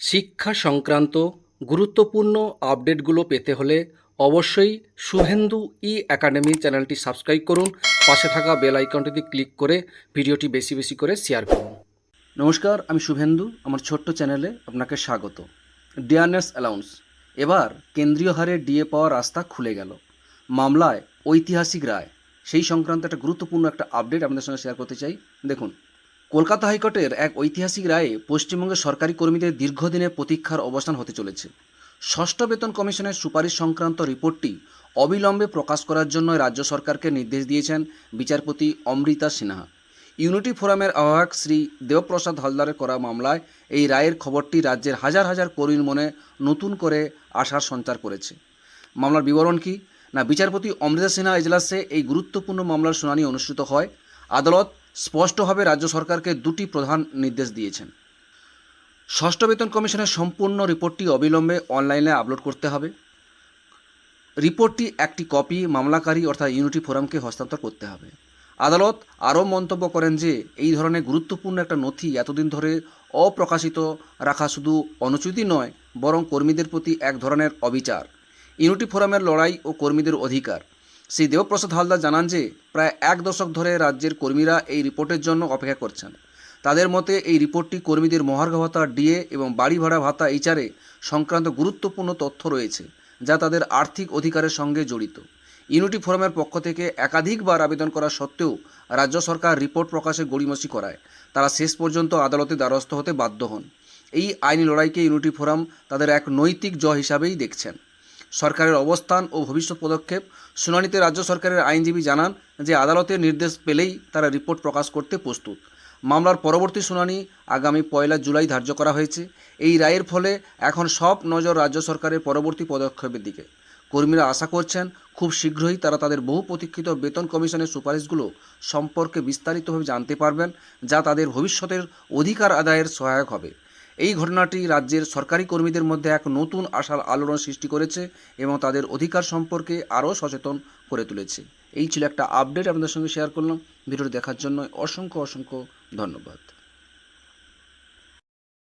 শিক্ষা সংক্রান্ত গুরুত্বপূর্ণ আপডেটগুলো পেতে হলে অবশ্যই শুভেন্দু ই একাডেমি চ্যানেলটি সাবস্ক্রাইব করুন। পাশে থাকা বেল আইকনটিতে ক্লিক করে ভিডিওটি বেশি বেশি করে শেয়ার করুন। নমস্কার, আমি শুভেন্দু, আমার ছোট্ট চ্যানেলে আপনাকে স্বাগত। ডিয়ারনেস অ্যালাউন্স এবার কেন্দ্রীয় হারে ডিএ পাওয়ার রাস্তা খুলে গেল। মামলায় ঐতিহাসিক রায়, সেই সংক্রান্ত একটা গুরুত্বপূর্ণ একটা আপডেট আপনাদের সঙ্গে শেয়ার করতে চাই। দেখুন কলকাতা হাইকোর্টের এক ঐতিহাসিক রায়ে পশ্চিমবঙ্গের সরকারি কর্মীদের দীর্ঘদিনের প্রতীক্ষার অবসান হতে চলেছে। ষষ্ঠ বেতন কমিশনের সুপারিশ সংক্রান্ত রিপোর্টটি অবিলম্বে প্রকাশ করার জন্য রাজ্য সরকারকে নির্দেশ দিয়েছেন বিচারপতি অমৃতা সিনহা। ইউনিটি ফোরামের আহ্বায়ক শ্রী দেবপ্রসাদ হালদারের করা মামলায় এই রায়ের খবরটি রাজ্যের হাজার হাজার কর্মীর মনে নতুন করে আশার সঞ্চার করেছে। মামলার বিবরণ কি? না, বিচারপতি অমৃতা সিনহা এজলাসে এই গুরুত্বপূর্ণ মামলার শুনানি অনুষ্ঠিত হয় আদালত স্পষ্টভাবে রাজ্য সরকারকে দুটি প্রধান নির্দেশ দিয়েছেন। ষষ্ঠ বেতন কমিশনের সম্পূর্ণ রিপোর্টটি অবিলম্বে অনলাইনে আপলোড করতে হবে। রিপোর্টটি একটি কপি মামলাকারী অর্থাৎ ইউনিটি ফোরামকে হস্তান্তর করতে হবে। আদালত আরও মন্তব্য করেন যে, এই ধরনের গুরুত্বপূর্ণ একটা নথি এতদিন ধরে অপ্রকাশিত রাখা শুধু অনুচিতই নয়, বরং কর্মীদের প্রতি এক ধরনের অবিচার। ইউনিটি ফোরামের লড়াই ও কর্মীদের অধিকার। শ্রী দেবপ্রসাদ হালদার জানান যে, প্রায় এক দশক ধরে রাজ্যের কর্মীরা এই রিপোর্টের জন্য অপেক্ষা করছেন। তাদের মতে, এই রিপোর্টটি কর্মীদের মহার্ঘ ভাতা ডিএ এবং বাড়ি ভাড়া ভাতা এইচারে সংক্রান্ত গুরুত্বপূর্ণ তথ্য রয়েছে, যা তাদের আর্থিক অধিকারের সঙ্গে জড়িত। ইউনিটি ফোরামের পক্ষ থেকে একাধিকবার আবেদন করা সত্ত্বেও রাজ্য সরকার রিপোর্ট প্রকাশে গড়িমসি করায়। তারা শেষ পর্যন্ত আদালতে দ্বারস্থ হতে বাধ্য হন। এই আইনি লড়াইকে ইউনিটি ফোরাম তাদের এক নৈতিক জ হিসাবেই দেখছেন। সরকারের অবস্থান ও ভবিষ্যৎ পদক্ষেপ। শুনানিতে রাজ্য সরকারের আইনজীবী জানান যে, আদালতের নির্দেশ পেলেই তারা রিপোর্ট প্রকাশ করতে প্রস্তুত। মামলার পরবর্তী শুনানি আগামী পয়লা জুলাই ধার্য করা হয়েছে। এই রায়ের ফলে এখন সব নজর রাজ্য সরকারের পরবর্তী পদক্ষেপের দিকে। কর্মীরা আশা করছেন, খুব শীঘ্রই তারা তাদের বহু প্রতীক্ষিত বেতন কমিশনের সুপারিশগুলো সম্পর্কে বিস্তারিতভাবে জানতে পারবেন, যা তাদের ভবিষ্যতের অধিকার আদায়ের সহায়ক হবে। এই ঘটনাটি রাজ্যের সরকারি কর্মীদের মধ্যে এক নতুন আশার আলোড়ন সৃষ্টি করেছে এবং তাদের অধিকার সম্পর্কে আরও সচেতন করে তুলেছে। এই ছিল একটা আপডেট আপনাদের সঙ্গে শেয়ার করলাম। ভিডিওটি দেখার জন্য অসংখ্য অসংখ্য ধন্যবাদ।